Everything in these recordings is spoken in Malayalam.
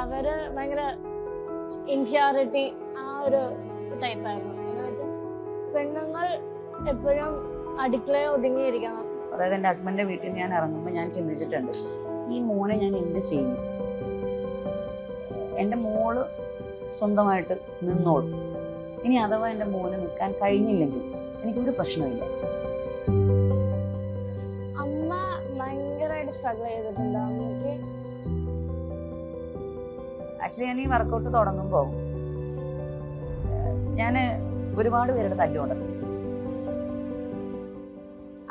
അവർ ഭയങ്കര ഇൻഫിയോറിറ്റി ആ ഒരു ടൈപ്പായിരുന്നു എന്ന് വെച്ചാൽ പെണ്ണുങ്ങൾ എപ്പോഴും അടുക്കളയെ ഒതുങ്ങിയിരിക്കണം. അതായത് എന്റെ ഹസ്ബൻഡിന്റെ വീട്ടിൽ ഞാൻ ഇറങ്ങുമ്പോൾ ഞാൻ ചിന്തിച്ചിട്ടുണ്ട് ഈ മോനെ ഞാൻ എന്ത് ചെയ്യും എന്റെ മോൾ സ്വന്തമായിട്ട് നിന്നോളും. ഇനി അഥവാ എന്റെ മോന് നിൽക്കാൻ കഴിഞ്ഞില്ലെങ്കിൽ എനിക്കൊരു പ്രശ്നമില്ല അമ്മ ഭയങ്കരമായിട്ട് സ്ട്രഗിൾ ചെയ്തിട്ടുണ്ട്. അമ്മയ്ക്ക് ആക്ച്വലി ഞാൻ ഈ വർക്കൗട്ട് തുടങ്ങുമ്പോൾ ഞാൻ ഒരുപാട് പേരുടെ തല്ലുകൊണ്ടത്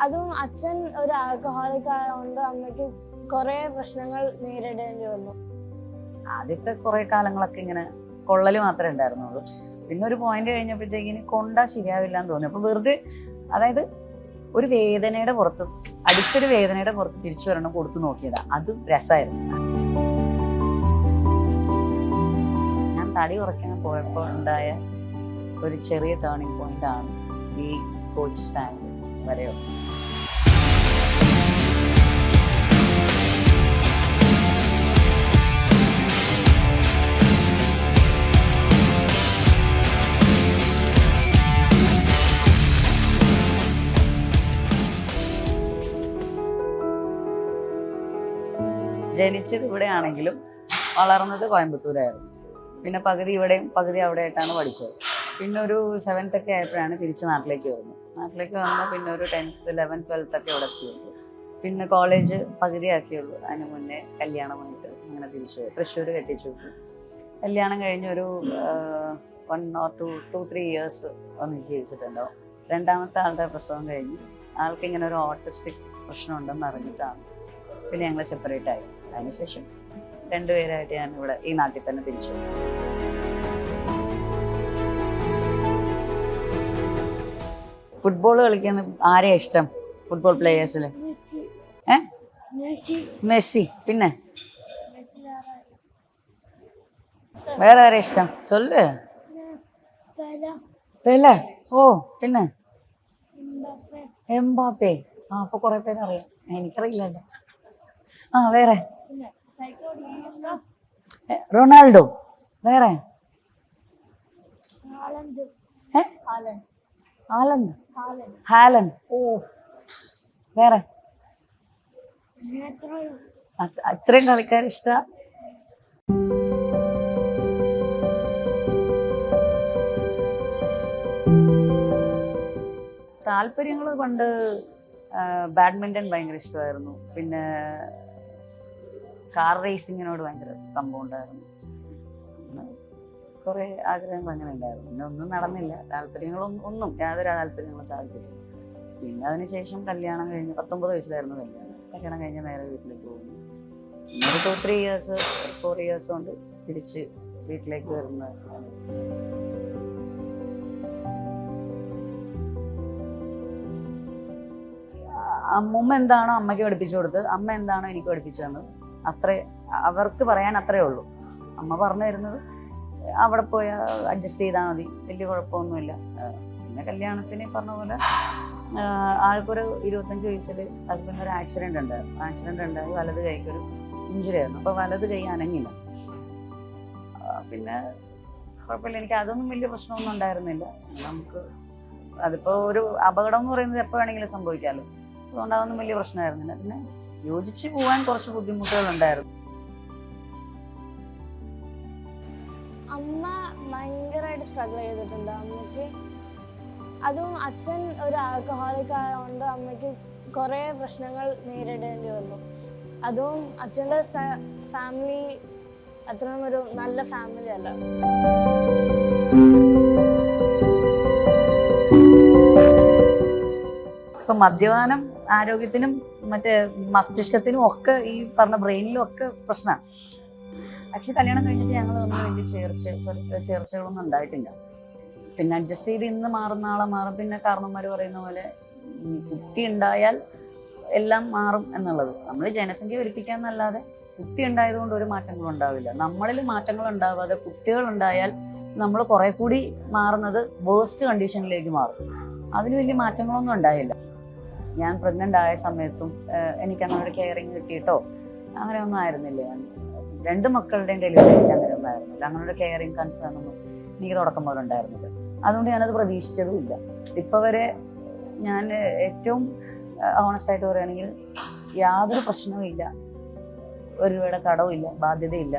അതും അച്ഛൻ ഒരു ആൽക്കഹോളിക് ആയതുകൊണ്ട് അമ്മയ്ക്ക് കുറെ പ്രശ്നങ്ങൾ നേരിടേണ്ടി വന്നു. ആദ്യത്തെ കുറെ കാലങ്ങളൊക്കെ ഇങ്ങനെ കൊള്ളൽ മാത്രമേ ഉണ്ടായിരുന്നുള്ളൂ. പിന്നെ ഒരു പോയിന്റ് കഴിഞ്ഞപ്പോഴത്തേക്കിന് കൊണ്ടാ ശരിയാവില്ല എന്ന് തോന്നി. അപ്പൊ വെറുതെ അതായത് ഒരു വേദനയുടെ പുറത്ത് അടിച്ചൊരു വേദനയുടെ പുറത്ത് തിരിച്ചു വരണം കൊടുത്തു നോക്കിയതാ. അത് രസമായിരുന്നു. തടി കുറയ്ക്കാൻ പോയപ്പോൾ ഉണ്ടായ ഒരു ചെറിയ ടേണിംഗ് പോയിന്റ് ആണ് ഈ കോച്ച് സ്റ്റാൻഡ് വരെയോ ജനിച്ചത് ഇവിടെയാണെങ്കിലും വളർന്നത് കോയമ്പത്തൂരായിരുന്നു. പിന്നെ പകുതി ഇവിടെയും പകുതി അവിടെ ആയിട്ടാണ് പഠിച്ചത്. പിന്നെ ഒരു സെവൻത്ത് ഒക്കെ ആയപ്പോഴാണ് തിരിച്ച് നാട്ടിലേക്ക് വരുന്നത്. നാട്ടിലേക്ക് വന്ന് പിന്നെ ഒരു ടെൻത്ത് ലെവൻ ട്വൽത്ത് ഒക്കെ ഇവിടെ എത്തിയുള്ളൂ പിന്നെ കോളേജ് പകുതിയാക്കിയുള്ളൂ അതിന് മുന്നേ കല്യാണമായിട്ട് അങ്ങനെ തിരിച്ചു പോയി. തൃശ്ശൂർ കെട്ടിച്ചു. കല്യാണം കഴിഞ്ഞ് ഒരു one or two two three years ഒന്ന് ജീവിച്ചിട്ടുണ്ടാവും. രണ്ടാമത്തെ ആളുടെ പ്രസവം കഴിഞ്ഞ് ആൾക്ക് ഇങ്ങനെ ഒരു ഓട്ടിസ്റ്റിക് പ്രശ്നം ഉണ്ടെന്ന് അറിഞ്ഞിട്ടാണ്. പിന്നെ ഞങ്ങൾ സെപ്പറേറ്റ് ആയി. അതിനുശേഷം രണ്ടുപേരായിട്ട് ഞാൻ ഇവിടെ ഈ നാട്ടിൽ തന്നെ തിരിച്ചു ഫുട്ബോൾ കളിക്കുന്ന ആരെയാ ഇഷ്ടം? ഫുട്ബോൾ പ്ലേയേഴ്സിൽ ഏ? മെസ്സി. പിന്നെ? വേറെ ആരെ ഇഷ്ടം? ചൊല്ല്. പെലെ. ഓ പിന്നെ? എംബാപ്പേ. ആ അപ്പൊ കുറെ പേര് അറിയാം എനിക്കറിയില്ലല്ലോ. ആ വേറെ? റൊണാൾഡോ. വേറെ? ആലന്ദ് ഹാലൻ ഓ. വേറെ? അത്- അത്രയും കളിക്കാർ ഇഷ്ട? താല്പര്യങ്ങൾ പണ്ട് ബാഡ്മിന്റൺ ഭയങ്കര ഇഷ്ടമായിരുന്നു. പിന്നെ കാർ റേസിങ്ങിനോട് ഭയങ്കര കമ്പൗണ്ടായിരുന്നു കുറെ ആഗ്രഹങ്ങൾ അങ്ങനെ ഉണ്ടായിരുന്നു. പിന്നെ ഒന്നും നടന്നില്ല. താല്പര്യങ്ങളൊന്നും ഒന്നും യാതൊരു താല്പര്യങ്ങളും സാധിച്ചില്ല പിന്നെ അതിനുശേഷം കല്യാണം കഴിഞ്ഞ് പത്തൊമ്പത് വയസ്സിലായിരുന്നു കല്യാണം. കല്യാണം കഴിഞ്ഞ് നേരെ വീട്ടിലേക്ക് പോകുന്നു. പിന്നെ two three years four years കൊണ്ട് തിരിച്ച് വീട്ടിലേക്ക് വരുന്ന അമ്മൂമ്മ എന്താണോ അമ്മയ്ക്ക് പഠിപ്പിച്ചു കൊടുത്തത്. അമ്മ എന്താണോ എനിക്ക് പഠിപ്പിച്ചു തന്നത്. അത്രേ അവർക്ക് പറയാൻ അത്രേ ഉള്ളൂ. അമ്മ പറഞ്ഞു തരുന്നത് അവിടെ പോയി അഡ്ജസ്റ്റ് ചെയ്താൽ മതി വലിയ കുഴപ്പമൊന്നുമില്ല. പിന്നെ കല്യാണത്തിന് പറഞ്ഞ പോലെ ആൾക്കൊരു ഇരുപത്തഞ്ച് വയസ്സിൽ ഹസ്ബൻഡ് ഒരു ആക്സിഡന്റ് ഉണ്ടായിരുന്നു. ആക്സിഡന്റ് ഉണ്ടായി വലത് കൈക്കൊരു ഇഞ്ചുറി ആയിരുന്നു. അപ്പോൾ വലത് കൈ അനങ്ങില്ല. പിന്നെ കുഴപ്പമില്ല. എനിക്ക് അതൊന്നും വലിയ പ്രശ്നമൊന്നും ഉണ്ടായിരുന്നില്ല. നമുക്ക് അതിപ്പോൾ ഒരു അപകടം എന്ന് പറയുന്നത് എപ്പോൾ വേണമെങ്കിലും സംഭവിക്കാമല്ലോ. അതുകൊണ്ട് അതൊന്നും വലിയ പ്രശ്നമായിരുന്നില്ല. പിന്നെ യോജിച്ച് പോകാൻ കുറച്ച് ബുദ്ധിമുട്ടുകൾ ഉണ്ടായിരുന്നു. അമ്മ ഭയങ്കരമായിട്ട് സ്ട്രഗിൾ ചെയ്തിട്ടുണ്ട്. അമ്മയ്ക്ക് അതും അച്ഛൻ ഒരു ആൽക്കഹോളിക് ആയതുകൊണ്ട് അമ്മയ്ക്ക് കുറെ പ്രശ്നങ്ങൾ നേരിടേണ്ടി വന്നു. അതും അച്ഛന്റെ ഫാമിലി അത്രയും ഒരു നല്ല ഫാമിലി അല്ല. ഇപ്പൊ മദ്യപാനം ആരോഗ്യത്തിനും മറ്റേ മസ്തിഷ്കത്തിനും ഒക്കെ ഈ പറഞ്ഞ ബ്രെയിനിലും ഒക്കെ പ്രശ്നമാണ്. പക്ഷേ കല്യാണം കഴിഞ്ഞിട്ട് ഞങ്ങൾ തമ്മിൽ വലിയ ചേർച്ച ചേർച്ചകളൊന്നും ഉണ്ടായിട്ടില്ല. പിന്നെ അഡ്ജസ്റ്റ് ചെയ്ത് ഇന്ന് മാറുന്ന ആളെ മാറും. പിന്നെ കാരണന്മാർ പറയുന്ന പോലെ കുട്ടി ഉണ്ടായാൽ എല്ലാം മാറും എന്നുള്ളത്. നമ്മൾ ജനസംഖ്യ പെരുപ്പിക്കാന്നല്ലാതെ കുട്ടി ഉണ്ടായതുകൊണ്ട് ഒരു മാറ്റങ്ങളും ഉണ്ടാവില്ല. നമ്മളിൽ മാറ്റങ്ങൾ ഉണ്ടാവാതെ കുട്ടികൾ ഉണ്ടായാൽ നമ്മൾ കുറെ കൂടി മാറുന്നത് വേസ്റ്റ് കണ്ടീഷനിലേക്ക് മാറും. അതിന് വലിയ മാറ്റങ്ങളൊന്നും ഉണ്ടായില്ല. ഞാൻ പ്രഗ്നന്റ് ആയ സമയത്തും ആഹ് എനിക്ക് അങ്ങനെ കെയറിങ് കിട്ടിയിട്ടോ? അങ്ങനെ ഒന്നും ആയിരുന്നില്ല ഞാൻ. രണ്ട് മക്കളുടെയും ഡെലിവറി എനിക്ക് അങ്ങനെ ഒന്നും ആയിരുന്നില്ല. അങ്ങനെ ഒരു കെയറിങ് കൺസേൺ ഒന്നും എനിക്ക് തുടക്കം മുതൽ ഉണ്ടായിരുന്നില്ല. അതുകൊണ്ട് ഞാനത് പ്രതീക്ഷിച്ചതും ഇല്ല. ഇപ്പൊ വരെ ഞാൻ ഏറ്റവും ഓണസ്റ്റ് ആയിട്ട് പറയുകയാണെങ്കിൽ യാതൊരു പ്രശ്നവും ഇല്ല. ഒരു രൂപയുടെ കടവും ഇല്ല. ബാധ്യതയില്ല.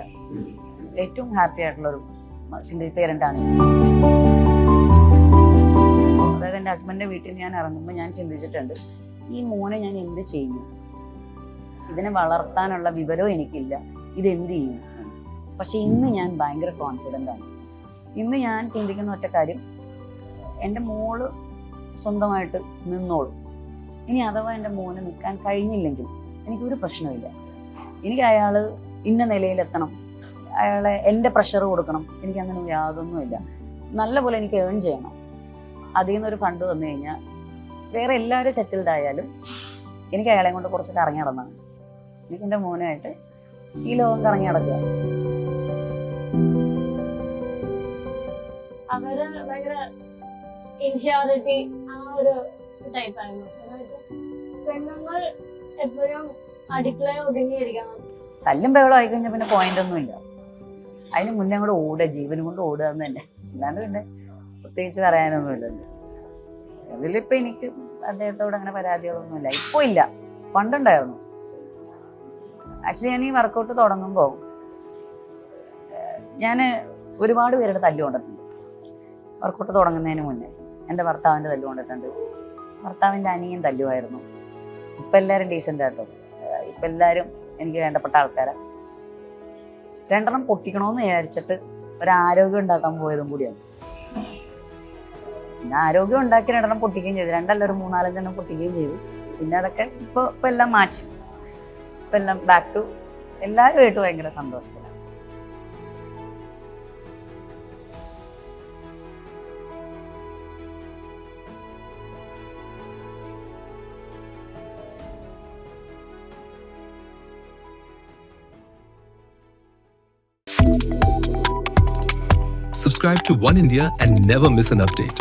ഏറ്റവും ഹാപ്പി ആയിട്ടുള്ള ഒരു സിംഗിൾ പേരന്റ് ആണ് ഹസ്ബൻഡിന്റെ വീട്ടിൽ ഞാൻ ഇറങ്ങുമ്പോൾ ഞാൻ ചിന്തിച്ചിട്ടുണ്ട് ഈ മോനെ ഞാൻ എന്ത് ചെയ്യും? ഇതിനെ വളർത്താനുള്ള വിവരവും എനിക്കില്ല. ഇതെന്ത് ചെയ്യും. പക്ഷെ ഇന്ന് ഞാൻ ഭയങ്കര കോൺഫിഡന്റ് ആണ്. ഇന്ന് ഞാൻ ചിന്തിക്കുന്ന ഒറ്റ കാര്യം എന്റെ മോൾ സ്വന്തമായിട്ട് നിന്നോളും. ഇനി അഥവാ എന്റെ മോന് നിൽക്കാൻ കഴിഞ്ഞില്ലെങ്കിൽ എനിക്കൊരു പ്രശ്നമില്ല എനിക്ക് അയാൾ ഇന്ന നിലയിലെത്തണം. അയാളെ എന്റെ പ്രഷർ കൊടുക്കണം. എനിക്ക് അങ്ങനെ യാതൊന്നുമില്ല. നല്ല പോലെ എനിക്ക് ഏൺ ചെയ്യണം. അതിൽ നിന്നൊരു ഫണ്ട് വന്നു കഴിഞ്ഞാൽ വേറെ എല്ലാവരും സെറ്റിൽഡ് ആയാലും എനിക്ക് അയാളെ കൊണ്ട് കുറച്ച് കറങ്ങി നടന്നാണ് എനിക്ക് എന്റെ മോനായിട്ട് ഈ ലോകം കറങ്ങി നടക്കുക. അവർ ഭയങ്കര ഇൻഫിയോറിറ്റി ആ ഒരു ടൈപ്പ് ആയിരുന്നു. എന്ന് പെണ്ണുങ്ങൾ എപ്പോഴും ഒതുങ്ങിയിരിക്കണം. തല്ലും ബഹളം ആയി കഴിഞ്ഞാൽ പിന്നെ പോയിന്റ് ഒന്നുമില്ല. അതിന് മുന്നേ അങ്ങോട്ട് ഓടുക ജീവനും കൊണ്ട് ഓടുക എന്ന് തന്നെ. അല്ലാണ്ട് പിന്നെ പ്രത്യേകിച്ച് പറയാനൊന്നുമില്ലല്ലോ അതിലിപ്പോ എനിക്ക് അദ്ദേഹത്തോട് അങ്ങനെ പരാതികളൊന്നുമില്ല. ഇപ്പൊ ഇല്ല. പണ്ടുണ്ടായിരുന്നു. ആക്ച്വലി ഞാൻ ഈ വർക്കൗട്ട് തുടങ്ങുമ്പോൾ ഞാൻ ഒരുപാട് പേരുടെ തല്ലു കൊണ്ടിട്ടുണ്ട്. വർക്കൗട്ട് തുടങ്ങുന്നതിന് മുന്നേ. എന്റെ ഭർത്താവിന്റെ തല്ലു കൊണ്ടിട്ടുണ്ട്. ഭർത്താവിന്റെ അനിയൻ തല്ലുമായിരുന്നു. ഇപ്പം എല്ലാവരും ഡീസന്റ് ആട്ടോ. ഇപ്പൊ ഇപ്പം എല്ലാവരും എനിക്ക് വേണ്ടപ്പെട്ട ആൾക്കാരാണ് രണ്ടെണ്ണം പൊട്ടിക്കണമെന്ന് വിചാരിച്ചിട്ട് ഒരു ആരോഗ്യം ഉണ്ടാക്കാൻ പോയതും കൂടിയാണ്. പിന്നെ ആരോഗ്യം ഉണ്ടാക്കി രണ്ടെണ്ണം പൊട്ടിക്കുകയും ചെയ്തു. രണ്ടല്ല ഒരു മൂന്നാലഞ്ചെണ്ണം പൊട്ടിക്കുകയും ചെയ്തു. പിന്നെ അതൊക്കെ ഇപ്പോൾ ഇപ്പം എല്ലാം മാറ്റി. ഇപ്പം എല്ലാം ബാക്ക് ടു എല്ലാവരുമായിട്ട് ഭയങ്കര സന്തോഷത്തിലാണ് Subscribe to One India and never miss an update.